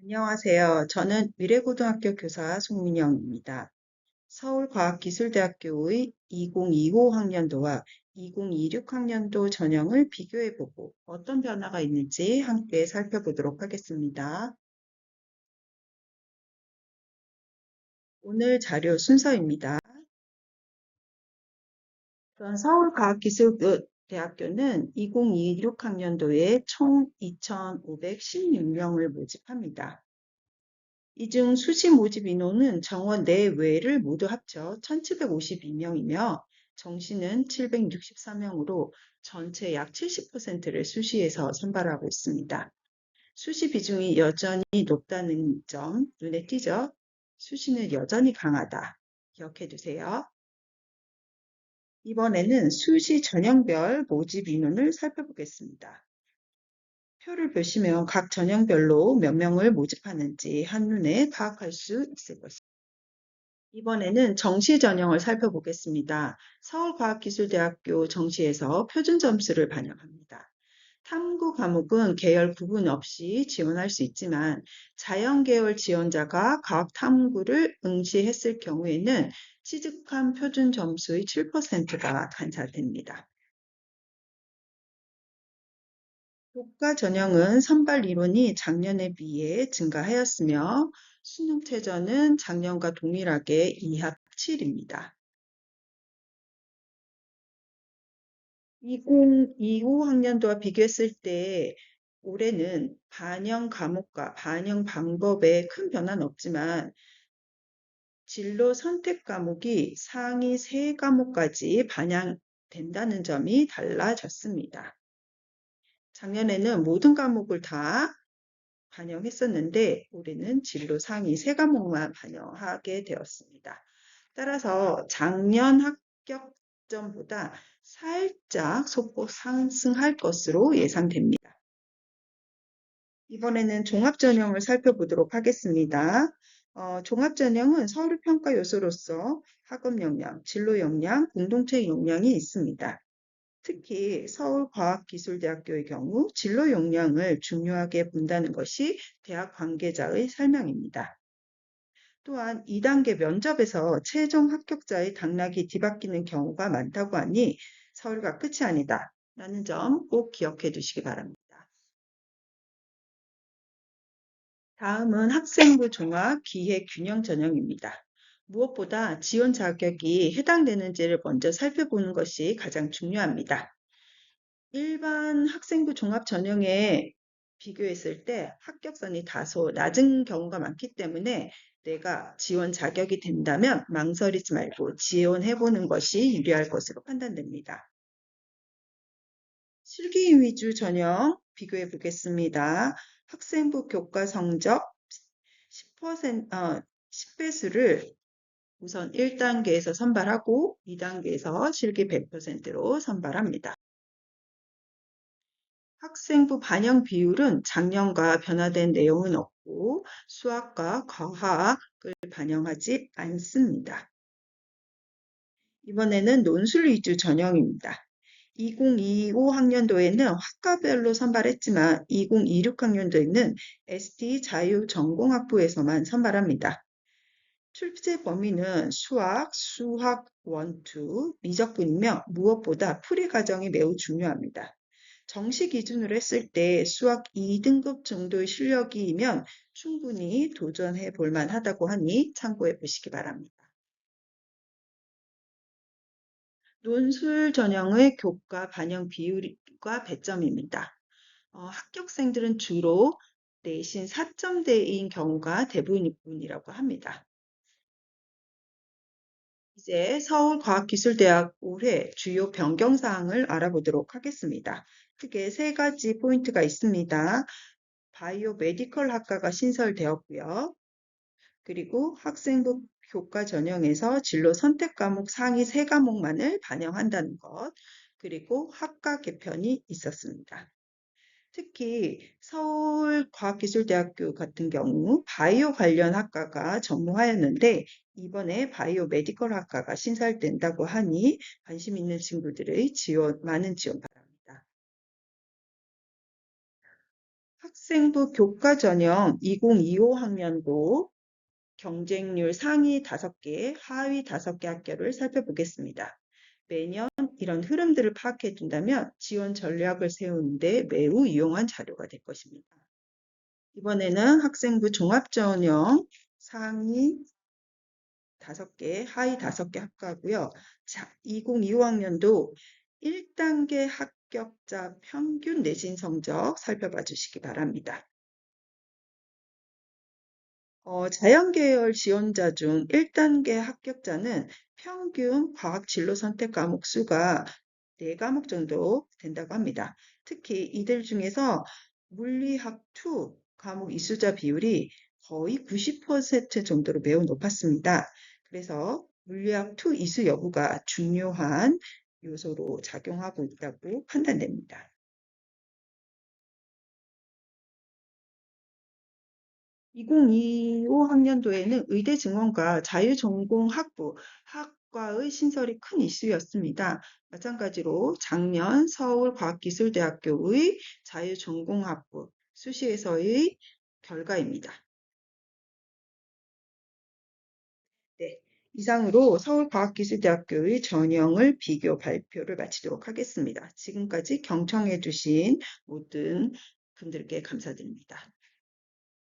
안녕하세요. 저는 미래고등학교 교사 송민영입니다. 서울과학기술대학교의 2025 학년도와 2026 학년도 전형을 비교해보고 어떤 변화가 있는지 함께 살펴보도록 하겠습니다. 오늘 자료 순서입니다. 우선 서울과학기술 대학교는 2026 학년도에 총 2,516명을 모집합니다. 이 중 수시 모집 인원은 정원 내외를 모두 합쳐 1,752명이며 정시는 764명으로 전체 약 70%를 수시에서 선발하고 있습니다. 수시 비중이 여전히 높다는 점 눈에 띄죠? 수시는 여전히 강하다. 기억해 두세요. 이번에는 수시 전형별 모집 인원을 살펴보겠습니다. 표를 보시면 각 전형별로 몇 명을 모집하는지 한눈에 파악할 수 있을 것입니다. 이번에는 정시 전형을 살펴보겠습니다. 서울과학기술대학교 정시에서 표준 점수를 반영합니다. 탐구 과목은 계열 구분 없이 지원할 수 있지만 자연계열 지원자가 과학 탐구를 응시했을 경우에는 취득한 표준 점수의 7%가 간사됩니다. 교과 전형은 선발 이론이 작년에 비해 증가하였으며 수능 최저는 작년과 동일하게 2합 7입니다. 2025 학년도와 비교했을 때 올해는 반영 과목과 반영 방법에 큰 변화는 없지만 진로 선택 과목이 상위 3과목까지 반영된다는 점이 달라졌습니다. 작년에는 모든 과목을 다 반영했었는데 올해는 진로 상위 세 과목만 반영하게 되었습니다. 따라서 작년 합격 점보다 살짝 소폭 상승할 것으로 예상됩니다. 이번에는 종합전형을 살펴보도록 하겠습니다. 어, 종합전형은 서류평가 요소로서 학업 역량, 진로 역량, 공동체 역량이 있습니다. 특히 서울과학기술대학교의 경우 진로 역량을 중요하게 본다는 것이 대학 관계자의 설명입니다. 또한 2단계 면접에서 최종 합격자의 당락이 뒤바뀌는 경우가 많다고 하니 서울과 끝이 아니다. 라는 점 꼭 기억해 두시기 바랍니다. 다음은 학생부 종합 기획 균형 전형입니다. 무엇보다 지원 자격이 해당되는지를 먼저 살펴보는 것이 가장 중요합니다. 일반 학생부 종합 전형에 비교했을 때 합격선이 다소 낮은 경우가 많기 때문에 내가 지원 자격이 된다면 망설이지 말고 지원해보는 것이 유리할 것으로 판단됩니다. 실기 위주 전형 비교해 보겠습니다. 학생부 교과 성적 10%, 어, 10배수를 우선 1단계에서 선발하고 2단계에서 실기 100%로 선발합니다. 학생부 반영 비율은 작년과 변화된 내용은 없고 수학과 과학을 반영하지 않습니다. 이번에는 논술 위주 전형입니다. 2025 학년도에는 학과별로 선발했지만 2026 학년도에는 ST 자유 전공학부에서만 선발합니다. 출제 범위는 수학, 수학 1, 2, 미적분이며 무엇보다 풀이 과정이 매우 중요합니다. 정시 기준으로 했을 때 수학 2등급 정도의 실력이면 충분히 도전해 볼 만하다고 하니 참고해 보시기 바랍니다. 논술 전형의 교과 반영 비율과 배점입니다. 어, 합격생들은 주로 내신 4점대인 경우가 대부분이라고 합니다. 이제 서울과학기술대학 올해 주요 변경사항을 알아보도록 하겠습니다. 크게 세 가지 포인트가 있습니다. 바이오 메디컬 학과가 신설되었고요. 그리고 학생부 교과 전형에서 진로 선택 과목 상위 세 과목만을 반영한다는 것, 그리고 학과 개편이 있었습니다. 특히 서울과학기술대학교 같은 경우 바이오 관련 학과가 전무하였는데 이번에 바이오 메디컬 학과가 신설된다고 하니 관심 있는 친구들의 지원, 많은 지원 학생부 교과 전형 2025 학년도 경쟁률 상위 5개, 하위 5개 학교를 살펴보겠습니다. 매년 이런 흐름들을 파악해 둔다면 지원 전략을 세우는데 매우 유용한 자료가 될 것입니다. 이번에는 학생부 종합 전형 상위 5개, 하위 5개 학과고요. 자, 2025학년도 1단계 합격자 평균 내신 성적 살펴봐 주시기 바랍니다. 어, 자연계열 지원자 중 1단계 합격자는 평균 과학 진로 선택 과목 수가 4과목 정도 된다고 합니다. 특히 이들 중에서 물리학 2 과목 이수자 비율이 거의 90% 정도로 매우 높았습니다. 그래서 물리학 2 이수 여부가 중요한 요소로 작용하고 있다고 판단됩니다. 2025 학년도에는 의대 증원과 자유전공 학부 학과의 신설이 큰 이슈였습니다. 마찬가지로 작년 서울과학기술대학교의 자유전공 학부 수시에서의 결과입니다. 이상으로 서울과학기술대학교의 전형을 비교 발표를 마치도록 하겠습니다. 지금까지 경청해 주신 모든 분들께 감사드립니다.